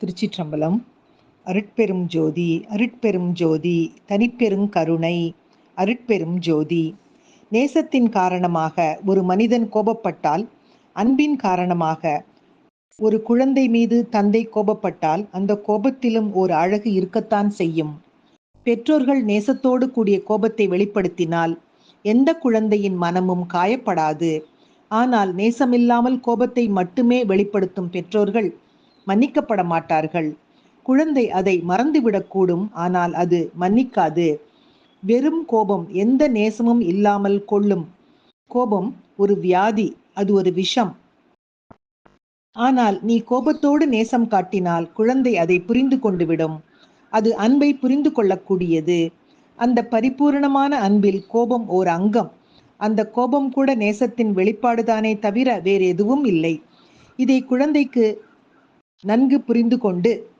திருச்சிற்றம்பலம். அருட்பெரும் ஜோதி அருட்பெரும் ஜோதி தனிப்பெரும் கருணை அருட்பெரும் ஜோதி. நேசத்தின் காரணமாக ஒரு மனிதன் கோபப்பட்டால் அன்பின் காரணமாக ஒரு குழந்தை மீது தந்தை கோபப்பட்டால் அந்த கோபத்திலும் ஒரு அழகு இருக்கத்தான் செய்யும். பெற்றோர்கள் நேசத்தோடு கூடிய கோபத்தை வெளிப்படுத்தினால் எந்த குழந்தையின் மனமும் காயப்படாது. ஆனால் நேசமில்லாமல் கோபத்தை மட்டுமே வெளிப்படுத்தும் பெற்றோர்கள் மன்னிக்கப்பட மாட்டார்கள் குழந்தை அதை மறந்துவிடக்கூடும் ஆனால் அது மன்னிக்காது. வெறும் கோபம் எந்த நேசமும் இல்லாமல் கொள்ளும். கோபம் ஒரு வியாதி அது ஒரு விஷம். ஆனால் நீ கோபத்தோடு நேசம் காட்டினால் குழந்தை அதை புரிந்து கொண்டு விடும் அது அன்பை புரிந்து கொள்ளக்கூடியது. அந்த பரிபூரணமான அன்பில் கோபம் ஓர் அங்கம். அந்த கோபம் கூட நேசத்தின் வெளிப்பாடுதானே தவிர வேறு எதுவும் இல்லை. இதை குழந்தைக்கு நன்கு புரிந்து கொண்டு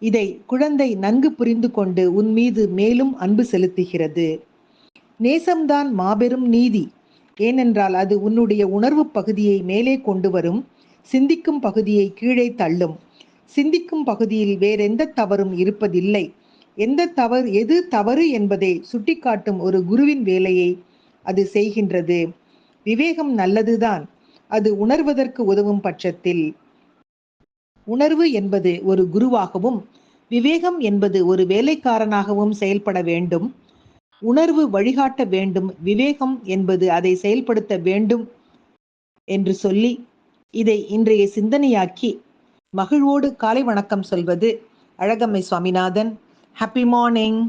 இதை குழந்தை நன்கு புரிந்து கொண்டு உன் மீது மேலும் அன்பு செலுத்துகிறது. நேசம்தான் மாபெரும் நீதி. ஏனென்றால் அது உன்னுடைய உணர்வு பகுதியை மேலே கொண்டு வரும் சிந்திக்கும் பகுதியை கீழே தள்ளும். சிந்திக்கும் பகுதியில் வேறெந்த தவறும் இருப்பதில்லை. எந்த தவறு எது தவறு என்பதை சுட்டிக்காட்டும் ஒரு குருவின் வேலையை அது செய்கின்றது. விவேகம் நல்லதுதான். அது உணர்வதற்கு உதவும் பட்சத்தில். உணர்வு என்பது ஒரு குருவாகவும் விவேகம் என்பது ஒரு வேலைக்காரனாகவும் செயல்பட வேண்டும். உணர்வு வழிகாட்ட வேண்டும். விவேகம் என்பது அதை செயல்படுத்த வேண்டும் என்று சொல்லி இதை இன்றைய சிந்தனையாக்கி மகிழ்வோடு காலை வணக்கம் சொல்வது அழகம்மை சுவாமிநாதன். Happy morning